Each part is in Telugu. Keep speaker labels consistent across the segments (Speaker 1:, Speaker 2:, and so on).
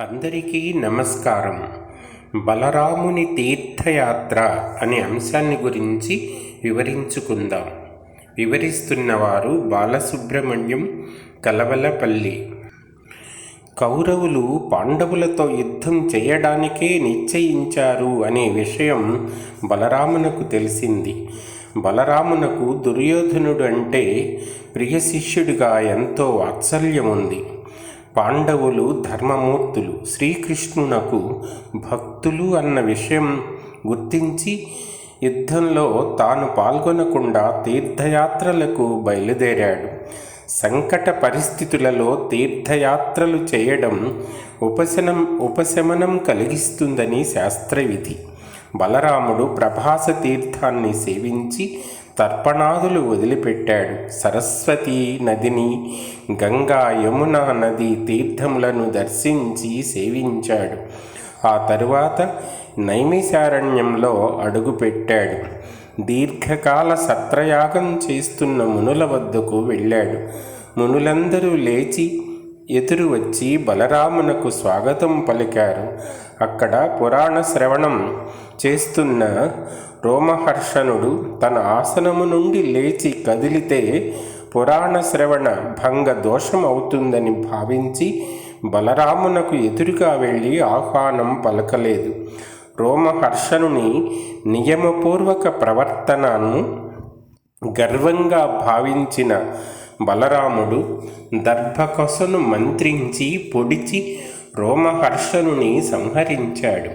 Speaker 1: అందరికీ నమస్కారం. బలరాముని తీర్థయాత్ర అనే అంశాన్ని గురించి వివరించుకుందాం. వివరిస్తున్నవారు బాలసుబ్రహ్మణ్యం కలవలపల్లి. కౌరవులు పాండవులతో యుద్ధం చేయడానికే నిశ్చయించారు అనే విషయం బలరామునకు తెలిసింది. బలరామునకు దుర్యోధనుడు అంటే ప్రియ శిష్యుడిగా ఎంతో వాత్సల్యం ఉంది పాండవులు ధర్మమూర్తులు శ్రీకృష్ణునకు భక్తులు అన్న విషయం గుర్తించి యుద్ధంలో తాను పాల్గొనకుండా తీర్థయాత్రలకు బయలుదేరాడు. సంకట పరిస్థితులలో తీర్థయాత్రలు చేయడం ఉపశనం ఉపశమనం కలిగిస్తుందని శాస్త్రవిధి. బలరాముడు ప్రభాస తీర్థాన్ని సేవించి తర్పణాదులు వదిలిపెట్టాడు. సరస్వతి నదిని గంగా యమున నది తీర్థములను దర్శించి సేవించాడు. ఆ తరువాత నైమిశారణ్యంలో అడుగుపెట్టాడు. దీర్ఘకాల సత్రయాగం చేస్తున్న మునుల వద్దకు వెళ్ళాడు. మునులందరూ లేచి ఎదురు వచ్చి బలరామునకు స్వాగతం పలికారు. అక్కడ పురాణ శ్రవణం చేస్తున్న రోమహర్షణుడు తన ఆసనము నుండి లేచి కదిలితే పురాణ శ్రవణ భంగ దోషం అవుతుందని భావించి బలరామునకు ఎదురుగా వెళ్ళి ఆహ్వానం పలకలేదు. రోమహర్షణుని నియమపూర్వక ప్రవర్తనను గర్వంగా భావించిన బలరాముడు దర్భకొసను మంత్రించి పొడిచి రోమహర్షణుని సంహరించాడు.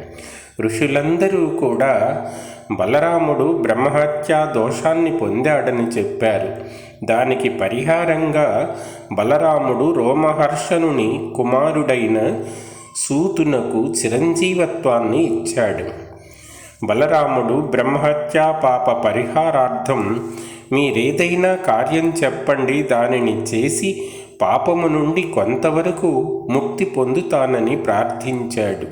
Speaker 1: ఋషులందరూ కూడా బలరాముడు బ్రహ్మహత్యా దోషాన్ని పొందాడని చెప్పారు. దానికి పరిహారంగా బలరాముడు రోమహర్షణుని కుమారుడైన సూతునకు చిరంజీవత్వాన్ని ఇచ్చాడు. బలరాముడు బ్రహ్మహత్యా పాప పరిహారార్థం మీరేదైనా కార్యం చెప్పండి దానిని చేసి పాపము నుండి కొంతవరకు ముక్తి పొందుతానని ప్రార్థించాడు.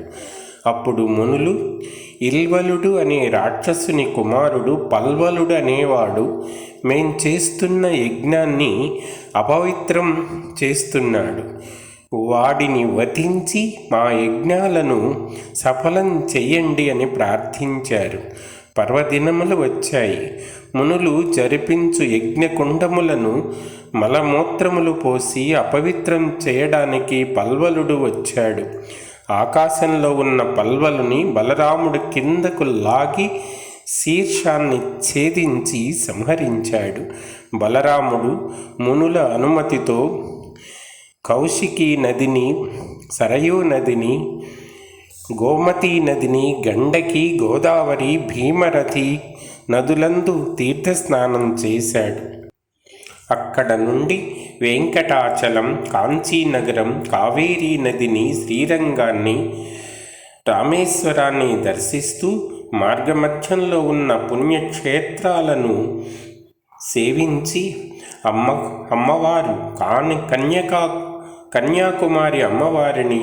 Speaker 1: అప్పుడు మునులు ఇల్వలుడు అనే రాక్షసుని కుమారుడు పల్వలుడు అనేవాడు మేం చేస్తున్న యజ్ఞాన్ని అపవిత్రం చేస్తున్నాడు. వాడిని వధించి మా యజ్ఞాలను సఫలం చెయ్యండి అని ప్రార్థించారు. పర్వదినములు వచ్చాయి. మునులు జరిపించు యజ్ఞకుండములను మలమూత్రములు పోసి అపవిత్రం చేయడానికి పల్వలుడు వచ్చాడు. ఆకాశంలో ఉన్న పల్వలుని బలరాముడు కిందకు లాగి శీర్షాన్ని ఛేదించి సంహరించాడు. బలరాముడు మునుల అనుమతితో కౌశికీ నదిని సరయూ నదిని గోమతీ నదిని గండకి గోదావరి భీమరథి నదులందు తీర్థస్నానం చేశాడు. అక్కడ నుండి వెంకటాచలం కాంచీనగరం కావేరీ నదిని శ్రీరంగాన్ని రామేశ్వరాన్ని దర్శిస్తూ మార్గమధ్యంలో ఉన్న పుణ్యక్షేత్రాలను సేవించి అమ్మ అమ్మవారు కాని కన్యకా కన్యాకుమారి అమ్మవారిని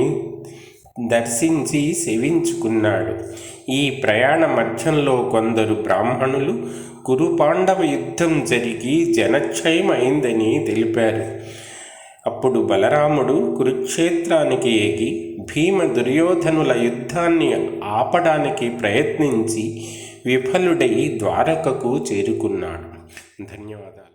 Speaker 1: దర్శించి సేవించుకున్నాడు. ఈ ప్రయాణ మధ్యంలో కొందరు బ్రాహ్మణులు కురుపాండవ యుద్ధం జరిగి జనక్షయమైందని అయిందని తెలిపారు. అప్పుడు బలరాముడు కురుక్షేత్రానికి ఎగి భీమ దుర్యోధనుల యుద్ధాన్ని ఆపడానికి ప్రయత్నించి విఫలుడై ద్వారకకు చేరుకున్నాడు. ధన్యవాదాలు.